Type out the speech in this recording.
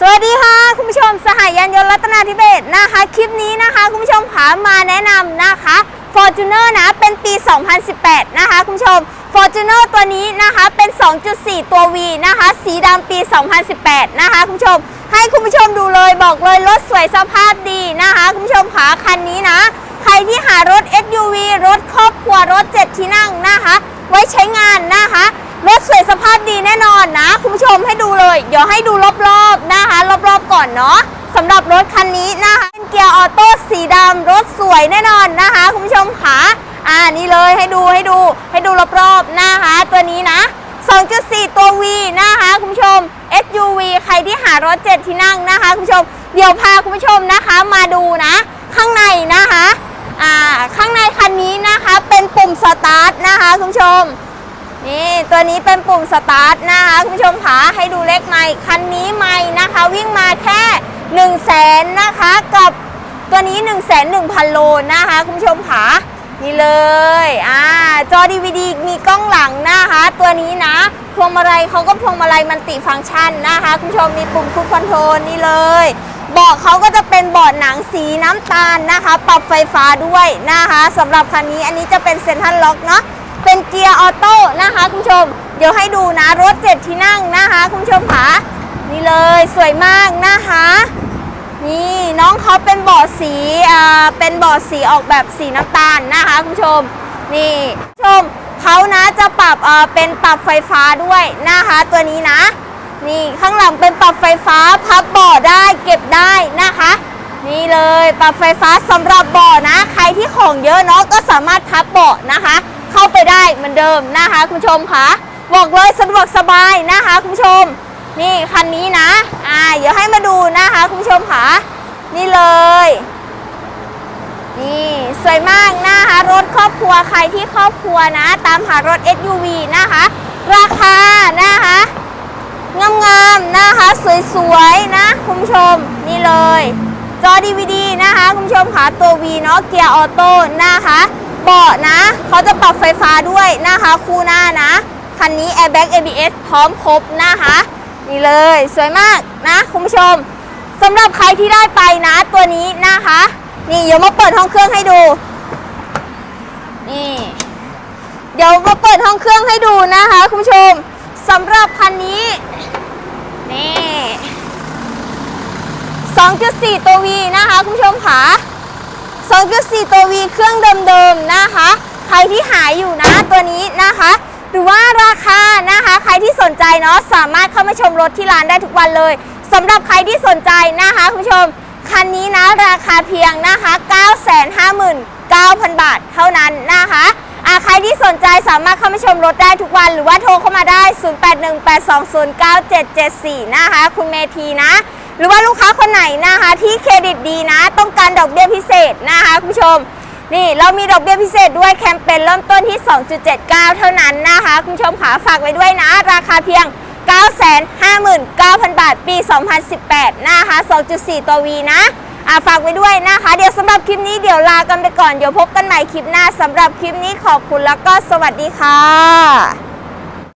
สวัสดีค่ะ คุณผู้ชมสหายยานยนต์รัตนาธิเบศนะคะ คลิปนี้นะคะ คุณผู้ชมขามาแนะนำนะคะ Fortuner นะ เป็นปี 2018 นะคะ คุณผู้ชม Fortuner ตัวนี้นะคะ เป็น 2.4 ตัว V นะคะ สีดำปี 2018 นะคะ คุณผู้ชม ให้คุณผู้ชมดูเลยบอกเลยรถสวยสภาพดีนะคะ คุณผู้ชมขาคันนี้นะ ใครที่หารถ SUV รถครอบครัวรถ 7 ที่นั่งนะคะ ไว้ใช้งานนะคะ รถสวยสภาพดีแน่นอน สีดำรถสวยแน่นอนนะคะ คุณผู้ชมขาอ่านี่เลยให้ดูให้ดูให้ดูรอบๆนะคะ ตัวนี้นะ 2.4 ตัว V นะคะ คุณผู้ชม SUV ใครที่หารถ 7 ที่นั่งนะคะ คุณผู้ชม เดี๋ยวพาคุณผู้ชมนะคะมาดูนะ ข้างในนะคะอ่าข้างในคันนี้นะคะเป็นปุ่มสตาร์ทนะคะคุณผู้ชมนี่ตัวนี้เป็นปุ่มสตาร์ทนะคะคุณผู้ชมคะให้ดูเลขใหม่คันนี้ใหม่นะคะ วิ่งมาแค่1นึ่งแสนนะคะกับ ตัวนี้1นึ่งแสนหนึ่งพันโลนะคะ คุณผู้ชมคะนี่เลยอ่าจอ DVD มีกล้องหลังนะคะ ตัวนี้นะพวงมาลัยเขาก็พวงมาลัยมันติฟังก์ชันนะคะ คุณผู้ชมมีปุ่มคูดคอนโทรลนี่เลยเบาะเขาก็จะเป็นเบาะหนังสีน้ำตาลนะคะ ปรับไฟฟ้าด้วยนะคะสำหรับคันนี้อันนี้จะเป็นเซ็นทรัลล็อกเนาะเป็นเกียร์ออโต้นะคะ คุณผู้ชม เดี๋ยวให้ดูนะ รถเจ็ดที่นั่งนะคะ คุณผู้ชมค่ะนี่เลยสวยมากนะคะ นี่น้องเขาเป็นเบาะสีอ่าเป็นเบาะสีออกแบบสีน้ำตาลนะคะคุณผู้ชมนี่ชมเขานะจะปรับเอ่อเป็นปรับไฟฟ้าด้วยนะคะตัวนี้นะ นี่ข้างหลังเป็นปรับไฟฟ้าพับเบาะได้เก็บได้นะคะ นี่เลยปรับไฟฟ้าสำหรับเบาะนะ ใครที่ของเยอะเนาะก็สามารถพับเบาะนะคะ เข้าไปได้เหมือนเดิมนะคะ คุณผู้ชมค่ะบอกเลยสะดวกสบายนะคะคุณผู้ชม นี่คันนี้นะอ่าเดี๋ยวให้มาดูนะ คุณผู้ชมค่ะนี่เลย นี่สวยมากนะคะรถครอบครัวใครที่ครอบครัวนะ ตามหารถ SUV นะคะ ราคานะคะงามๆนะคะ สวยๆนะคุณผู้ชมนี่เลย จอ DVD นะคะคุณผู้ชมค่ะตัว V เนาะเกียร์ออโต้นะคะเบาะนะเขาจะปรับไฟฟ้าด้วยนะคะ คู่หน้านะคันนี้ Airbag ABS พร้อมครบนะคะ นี่เลย สวยมากนะคุณผู้ชม สำหรับใครที่ได้ไปนะตัวนี้นะคะ นี่เดี๋ยวมาเปิดห้องเครื่องให้ดู นี่ เดี๋ยวมาเปิดห้องเครื่องให้ดูนะคะคุณผู้ชมสำหรับคันนี้ นี่ 2.4 ตัว V นะคะคุณผู้ชมค่ะ2.4 ตัว V เครื่องเดิมๆนะคะ ใครที่หายอยู่นะตัวนี้นะคะหรือว่าราคานะคะ ใครที่สนใจเนาะสามารถเข้ามาชมรถที่ร้านได้ทุกวันเลย สำหรับใครที่สนใจนะคะคุณผู้ชม คันนี้นะราคาเพียงนะคะ 959,000 บาทเท่านั้นนะคะอะใครที่สนใจสามารถเข้ามาชมรถได้ทุกวันหรือว่าโทรเข้ามาได้ 0818209774 นะคะ คุณเมทีนะ หรือว่าลูกค้าคนไหนนะคะ ที่เครดิตดีนะ ต้องการดอกเบี้ยพิเศษนะคะคุณผู้ชม นี่เรามีดอกเบี้ยพิเศษด้วยแคมเปญเริ่มต้นที่ 2.79 เท่านั้นนะคะ คุณผู้ชมขาฝากไว้ด้วยนะ ราคาเพียง 59,000 บาท ปี 2018 นะคะ 2.4 ตัว V นะอ่าฝากไว้ด้วยนะคะ เดี๋ยวสำหรับคลิปนี้เดี๋ยวลากันไปก่อน เดี๋ยวพบกันใหม่คลิปหน้าสำหรับคลิปนี้ขอบคุณแล้วก็สวัสดีค่ะ